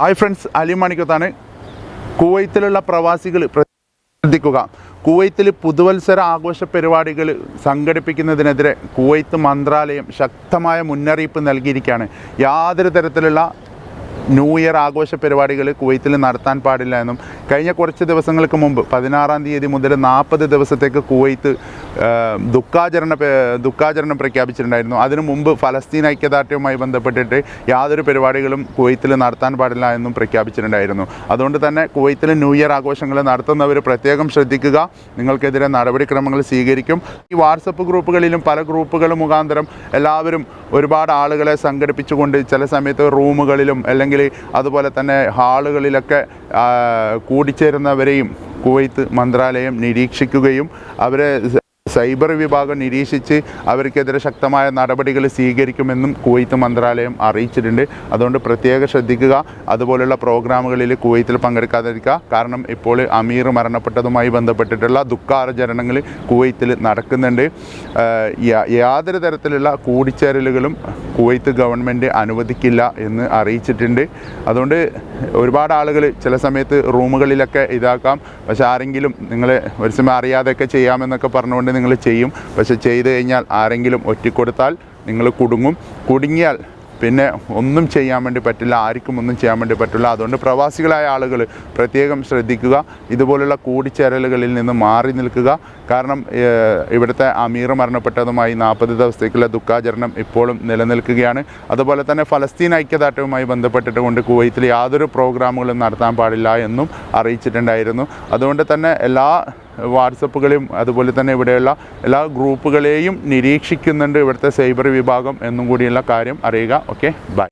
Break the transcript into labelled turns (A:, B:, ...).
A: Hi friends Ali മണിക്കത്താണ് കുവൈത്തിലുള്ള പ്രവാസികൾ ശ്രദ്ധിക്കുക. കുവൈത്തിൽ പുതുവത്സര ആഘോഷ പരിപാടികൾ സംഘടിപ്പിക്കുന്നതിനെതിരെ കുവൈത്ത് മന്ത്രാലയം ശക്തമായ മുന്നറിയിപ്പ് നൽകിയിരിക്കുകയാണ്. യാതൊരു തരത്തിലുള്ള ന്യൂ ഇയർ ആഘോഷ പരിപാടികൾ കുവൈത്തിൽ നടത്താൻ പാടില്ല എന്നും കഴിഞ്ഞ കുറച്ച് ദിവസങ്ങൾക്ക് മുമ്പ് പതിനാറാം തീയതി മുതൽ നാൽപ്പത് ദിവസത്തേക്ക് കുവൈത്ത് ദുഃഖാചരണ ദുഃഖാചരണം പ്രഖ്യാപിച്ചിട്ടുണ്ടായിരുന്നു. അതിനു മുമ്പ് ഫലസ്തീൻ ഐക്യദാർഢ്യവുമായി ബന്ധപ്പെട്ടിട്ട് യാതൊരു പരിപാടികളും കുവൈത്തിൽ നടത്താൻ പാടില്ല എന്നും പ്രഖ്യാപിച്ചിട്ടുണ്ടായിരുന്നു. അതുകൊണ്ട് തന്നെ കുവൈത്തിൽ ന്യൂ ഇയർ ആഘോഷങ്ങൾ നടത്തുന്നവർ പ്രത്യേകം ശ്രദ്ധിക്കുക. നിങ്ങൾക്കെതിരെ നടപടിക്രമങ്ങൾ സ്വീകരിക്കും. ഈ വാട്സപ്പ് ഗ്രൂപ്പുകളിലും പല ഗ്രൂപ്പുകൾ മുഖാന്തരം എല്ലാവരും ഒരുപാട് ആളുകളെ സംഘടിപ്പിച്ചുകൊണ്ട് ചില സമയത്ത് റൂമുകളിലും അല്ലെങ്കിൽ അതുപോലെ തന്നെ ഹാളുകളിലൊക്കെ കൂടിച്ചേരുന്നവരെയും കുവൈത്ത് മന്ത്രാലയം നിരീക്ഷിക്കുകയും അവരെ സൈബർ വിഭാഗം നിരീക്ഷിച്ച് അവർക്കെതിരെ ശക്തമായ നടപടികൾ സ്വീകരിക്കുമെന്നും കുവൈത്ത് മന്ത്രാലയം അറിയിച്ചിട്ടുണ്ട്. അതുകൊണ്ട് പ്രത്യേകം ശ്രദ്ധിക്കുക. അതുപോലുള്ള പ്രോഗ്രാമുകളിൽ കുവൈത്തിൽ പങ്കെടുക്കാതിരിക്കുക. കാരണം ഇപ്പോൾ അമീർ മരണപ്പെട്ടതുമായി ബന്ധപ്പെട്ടിട്ടുള്ള ദുഃഖാചരണങ്ങൾ കുവൈത്തിൽ നടക്കുന്നുണ്ട്. യാതൊരു തരത്തിലുള്ള കൂടിച്ചേരലുകളും കുവൈത്ത് ഗവൺമെന്റ് അനുവദിക്കില്ല എന്ന് അറിയിച്ചിട്ടുണ്ട്. അതുകൊണ്ട് ഒരുപാട് ആളുകൾ ചില സമയത്ത് റൂമുകളിലൊക്കെ ഇതാക്കാം. പക്ഷെ ആരെങ്കിലും നിങ്ങൾ ഒരു സമയം അറിയാതെയൊക്കെ ചെയ്യാമെന്നൊക്കെ പറഞ്ഞുകൊണ്ട് നിങ്ങൾ ചെയ്യും. പക്ഷെ ചെയ്ത് കഴിഞ്ഞാൽ ആരെങ്കിലും ഒറ്റിക്കൊടുത്താൽ നിങ്ങൾ കുടുങ്ങും. കുടുങ്ങിയാൽ പിന്നെ ഒന്നും ചെയ്യാൻ വേണ്ടി പറ്റില്ല ആർക്കും ഒന്നും ചെയ്യാൻ വേണ്ടി പറ്റില്ല. അതുകൊണ്ട് പ്രവാസികളായ ആളുകൾ പ്രത്യേകം ശ്രദ്ധിക്കുക. ഇതുപോലുള്ള കൂടിച്ചേരലുകളിൽ നിന്ന് മാറി നിൽക്കുക. കാരണം ഇവിടുത്തെ അമീർ മരണപ്പെട്ടതുമായി നാൽപ്പത് ദിവസത്തേക്കുള്ള ദുഃഖാചരണം ഇപ്പോഴും നിലനിൽക്കുകയാണ്. അതുപോലെ തന്നെ ഫലസ്തീൻ ഐക്യദാർഢ്യവുമായി ബന്ധപ്പെട്ടിട്ട് കൊണ്ട് കുവൈത്തിൽ യാതൊരു പ്രോഗ്രാമുകളും നടത്താൻ പാടില്ല എന്നും അറിയിച്ചിട്ടുണ്ടായിരുന്നു. അതുകൊണ്ട് തന്നെ എല്ലാ വാട്സപ്പുകളെയും അതുപോലെ തന്നെ ഇവിടെയുള്ള എല്ലാ ഗ്രൂപ്പുകളെയും നിരീക്ഷിക്കുന്നുണ്ട് ഇവിടുത്തെ സൈബർ വിഭാഗം എന്നും കൂടിയുള്ള കാര്യം അറിയുക. Okay bye.